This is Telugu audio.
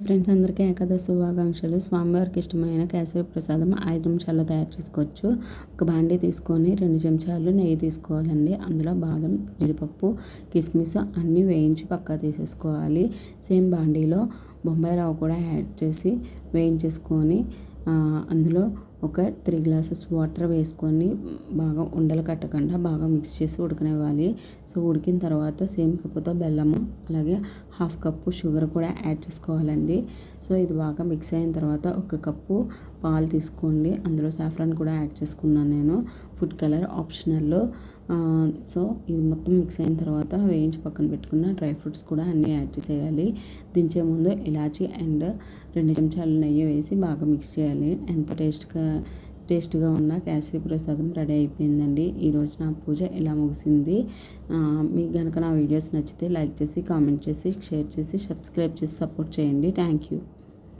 ఫ్రెండ్స్ అందరికీ ఏకాదశి శుభాకాంక్షలు. స్వామివారికి ఇష్టమైన కేసరి ప్రసాదం ఐదు నిమిషాల్లో తయారు చేసుకోవచ్చు. ఒక బాండీ తీసుకొని రెండు చెంచాలు నెయ్యి తీసుకోవాలండి. అందులో బాదం జీడిపప్పు కిస్మిస్ అన్నీ వేయించి పక్కా తీసేసుకోవాలి. సేమ్ బాండీలో బొంబాయి రవ్వ కూడా యాడ్ చేసి వేయించేసుకొని అందులో ఒక త్రీ గ్లాసెస్ వాటర్ వేసుకొని బాగా ఉండలు కట్టకుండా బాగా మిక్స్ చేసి ఉడకనివ్వాలి. సో ఉడికిన తర్వాత సేమ్ కప్పుతో బెల్లము అలాగే హాఫ్ కప్పు షుగర్ కూడా యాడ్ చేసుకోవాలండి. సో ఇది బాగా మిక్స్ అయిన తర్వాత ఒక కప్పు పాలు తీసుకోండి. అందులో సాఫ్రాన్ కూడా యాడ్ చేసుకున్నాను నేను. ఫుడ్ కలర్ ఆప్షనల్లో సో ఇది మొత్తం మిక్స్ అయిన తర్వాత వేయించి పక్కన పెట్టుకున్న డ్రై ఫ్రూట్స్ కూడా అన్నీ యాడ్ చేసేయాలి. దించే ముందు ఇలాచి అండ్ రెండు చెంచాలు నెయ్యి వేసి బాగా మిక్స్ చేయాలి. ఎంత టేస్ట్గా టేస్ట్గా ఉన్న కేసరి ప్రసాదం రెడీ అయిపోయిందండి. ఈరోజు నా పూజ ఇలా ముగిసింది. మీకు కనుక నా వీడియోస్ నచ్చితే లైక్ చేసి కామెంట్ చేసి షేర్ చేసి సబ్స్క్రైబ్ చేసి సపోర్ట్ చేయండి. Thank you.